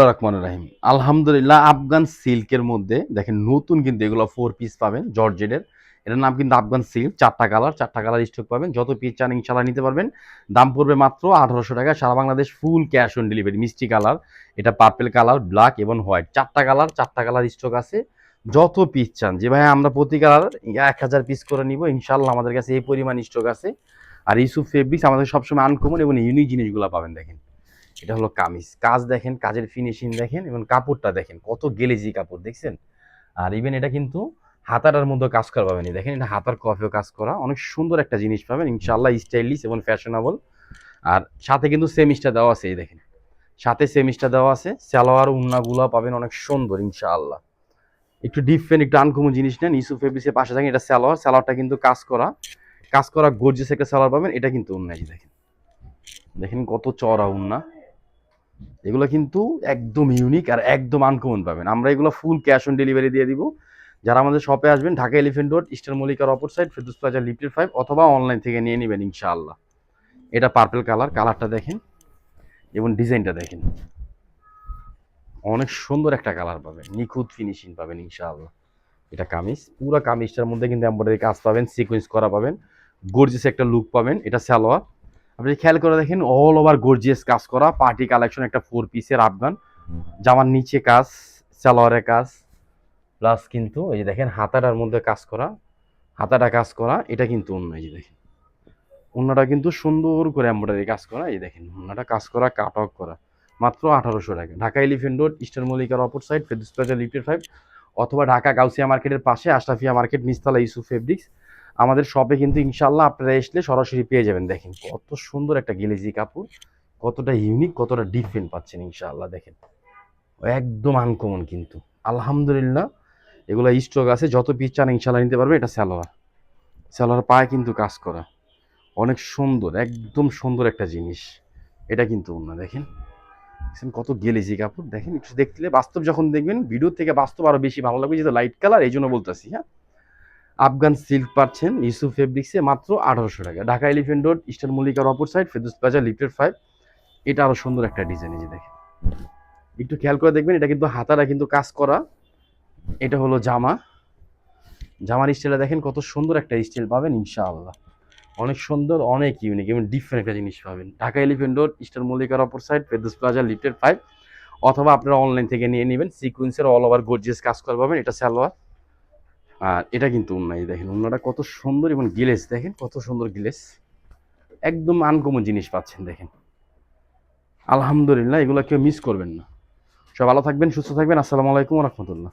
রহমান রাহিম। আলহামদুলিল্লাহ, আফগান সিল্কের মধ্যে, দেখেন নতুন কিন্তু এগুলো ফোর পিস পাবেন, জর্জেটের। এটার নাম কিন্তু আফগান সিল্ক, চারটা কালার চারটা কালার স্টক পাবেন। যত পিস চান ইনশাল্লাহ নিতে পারবেন। দাম পড়বে মাত্র আঠারোশো টাকা, সারা Bangladesh full cash on delivery মিষ্টি কালার এটা পার্পেল কালার ব্ল্যাক এবং হোয়াইট চারটা কালার চারটা কালার স্টক আছে। যত পিস চান, যে ভাই আমরা প্রতি কালার এক হাজার পিস করে নিব ইনশাল্লাহ আমাদের কাছে এই পরিমাণ স্টক আছে। আর ইসুফ ফেব্রিক্স আমাদের সবসময় আনকমন এবং ইউনিক জিনিসগুলো পাবেন, দেখেন। এটা হলো কামিজ। কাজ দেখেন, কাজের ফিনিশিং দেখেন এবং কাপড়টা দেখেন, কত গেলেজি কাপড়, দেখছেন? আর ইভেন এটা কিন্তু হাতাটার মধ্যে কাজ করা পাবেন। দেখেন, এটা হাতার কফেও কাজ করা। অনেক সুন্দর একটা জিনিস পাবেন ইনশাল্লাহ স্টাইলিশ এবং ফ্যাশনেবল আর সাথে কিন্তু সেমিস্টার দেওয়া আছে, এই দেখেন। সাথে সেমিস্টার দেওয়া আছে, সালোয়ার উন্নাগুলো পাবেন, অনেক সুন্দর, ইনশাআল্লাহ। একটু ডিফারেন্ট একটু আনকমন জিনিস নেন ইসু ফেব্রিক্সের পাশে থাকেন, এটা সালোয়ার, সালোয়ারটা কিন্তু কাজ করা। কাজ করা গর্জিয়াস একটা সালোয়ার পাবেন, এটা কিন্তু উন্নাই দেখেন। দেখেন কত চড়া উন্না। এগুলো কিন্তু একদম ইউনিক আর একদম আনকমন পাবেন। আমরা এগুলো ফুল ক্যাশ অন ডেলিভারি দিয়ে দিব। যারা আমাদের শপে আসবেন, ঢাকা এলিফেন্ট রোড ইস্টার মল্লিকার অপর side Ferdous plaza lifted five অথবা অনলাইন থেকে নিয়ে নেবেন ইনশাআল্লাহ। এটা পার্পেল কালার কালারটা দেখেন এবং ডিজাইনটা দেখেন। অনেক সুন্দর একটা কালার পাবেন, নিখুঁত ফিনিশিং পাবেন ইনশাআল্লাহ। এটা কামিজ, পুরো কামিজটার মধ্যে কিন্তু এম্বয়ডারি কাজ পাবেন সিকোয়েন্স করা পাবেন গর্জিয়াস একটা লুক পাবেন, এটা সালোয়ার। আপনি খেয়াল করে দেখেন অল ওভার গর্জিয়াস কাজ করা পার্টি কালেকশন একটা ফোর পিসের আফগান জামার নিচে কাজ সালোয়ারের কাজ প্লাস কিন্তু এই যে দেখেন, হাতাটার মধ্যে কাজ করা, হাতাটা কাজ করা, এটা কিন্তু অন্য, এই যে দেখেন। অন্যটা কিন্তু সুন্দর করে এম্বয়ডারি কাজ করা, এই দেখেন, অন্যটা কাজ করা কাট অফ করা। মাত্র আঠারোশো টাকা। ঢাকা এলিফেন্ট রোড ইস্টার মল্লিকার অপর side Ferdous plaza lifted five অথবা ঢাকা গাউসিয়া মার্কেটের পাশে আশরাফিয়া মার্কেট নিস্তালা ইউসুফ ফেব্রিক্স আমাদের শপে কিন্তু ইনশাল্লাহ আপনারা আসলে সরাসরি পেয়ে যাবেন, দেখেন। কত সুন্দর একটা গেলেজি কাপড়, কতটা ইউনিক কতটা ডিফারেন্ট পাচ্ছেন ইনশাআল্লাহ, দেখেন। একদম আনকমন কিন্তু। আলহামদুলিল্লাহ, এগুলো স্টক আছে, যত পিস চান ইনশাল্লাহ নিতে পারবে, এটা সালোয়ার সালোয়ার পায়ে কিন্তু কাজ করা। অনেক সুন্দর, একদম সুন্দর একটা জিনিস। এটা কিন্তু না দেখেন। দেখছেন কত গেলেজি কাপড়, দেখেন, একটু দেখলে বাস্তব যখন দেখবেন ভিডিও থেকে বাস্তব আরও বেশি ভালো লাগবে, যেহেতু লাইট কালার এই জন্য বলতেছি হ্যাঁ? আফগান সিল্ক পাচ্ছেন ইসু ফেব্রিক্সে মাত্র আঠারোশো টাকা। ঢাকা এলিফেন্ট রোড ইস্টার মল্লিকার অপর side Ferdous plaza lifted five এটা আরও সুন্দর একটা ডিজাইন যে দেখেন। একটু খেয়াল করে দেখবেন, এটা কিন্তু হাতারা কিন্তু কাজ করা। এটা হলো জামা। জামার স্টাইলটা দেখেন কত সুন্দর একটা স্টাইল পাবেন, ইনশাআল্লাহ। অনেক সুন্দর, অনেক ইউনিক এবং ডিফারেন্ট একটা জিনিস পাবেন। ঢাকা এলিফেন্ট রোড ইস্টার মল্লিকার অপর side Ferdous plaza lifted five অথবা আপনারা অনলাইন থেকে নিয়ে নেবেন সিকুয়েন্সের অল ওভার গর্জিয়াস কাজ করে পাবেন, এটা সালোয়ার। আর এটা কিন্তু উন্না দেখেন উন্নাটা কত সুন্দর এবং গিলেস, দেখেন? কত সুন্দর গিলেস। একদম আনকমন জিনিস পাচ্ছেন, দেখেন। আলহামদুলিল্লাহ, এগুলো কেউ মিস করবেন না। সব ভালো থাকবেন, সুস্থ থাকবেন। আসসালামু আলাইকুম রহমতুল্লাহ।